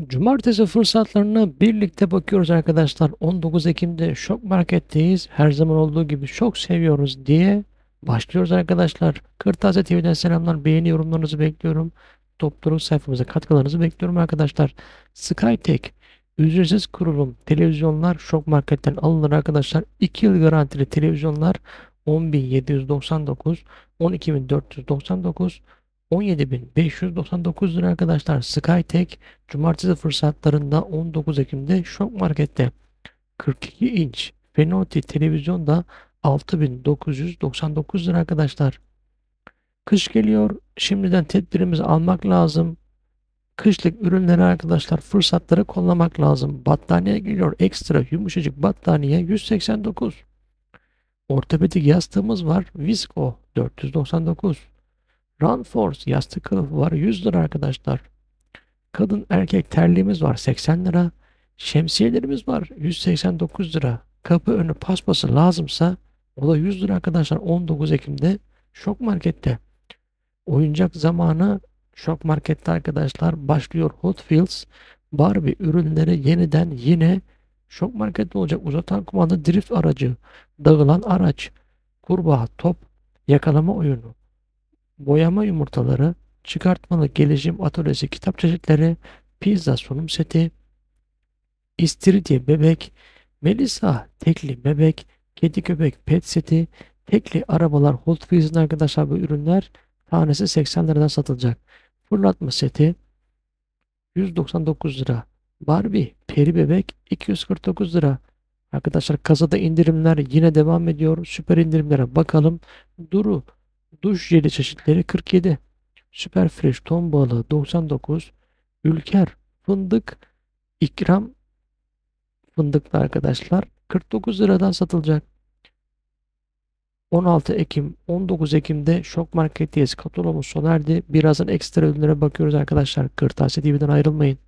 Cumartesi fırsatlarına birlikte bakıyoruz arkadaşlar. 19 Ekim'de Şok Market'teyiz. Her zaman olduğu gibi çok seviyoruz diye başlıyoruz arkadaşlar. Kırtasiye TV'den selamlar. Beğeni yorumlarınızı bekliyorum. Topluluk sayfamıza katkılarınızı bekliyorum arkadaşlar. Skytek ücretsiz kurulum televizyonlar Şok Market'ten alınır arkadaşlar. 2 yıl garantili televizyonlar 10.799, 12.499, 17.599 lira arkadaşlar. Skytek Cumartesi fırsatlarında 19 Ekim'de Şok Market'te 42 inç Fenoti televizyon da 6999 lira arkadaşlar. Kış geliyor. Şimdiden tedbirimizi almak lazım. Kışlık ürünleri arkadaşlar fırsatları kollamak lazım. Battaniye geliyor. Ekstra yumuşacık battaniye 189. Ortopedik yastığımız var. Visco 499. Runforce yastık kılıfı var 100 lira arkadaşlar. Kadın erkek terliğimiz var 80 lira. Şemsiyelerimiz var 189 lira. Kapı önü paspası lazımsa o da 100 lira arkadaşlar 19 Ekim'de Şok Market'te. Oyuncak zamanı Şok Market'te arkadaşlar başlıyor Hot Wheels Barbie ürünleri yeniden yine Şok Market'te olacak uzatan kumanda drift aracı, dağılan araç, kurbağa, top, yakalama oyunu, boyama yumurtaları, çıkartmalı gelişim atölyesi kitap çeşitleri, pizza sunum seti, istiridye bebek, Melisa tekli bebek, kedi köpek pet seti, tekli arabalar Hot Wheels'in arkadaşlar bu ürünler tanesi 80 liradan satılacak. Fırlatma seti 199 lira. Barbie peri bebek 249 lira. Arkadaşlar kasada indirimler yine devam ediyor. Süper indirimlere bakalım. Duru duş jeli çeşitleri 47. Süper Fresh ton balığı 99. Ülker fındık ikram fındıklı arkadaşlar 49 liradan satılacak. 16 Ekim 19 Ekim'de Şok Market'teyiz. Katalogumuz sona erdi. Birazdan ekstra ürünlere bakıyoruz arkadaşlar. Kırtasiye TV'den ayrılmayın.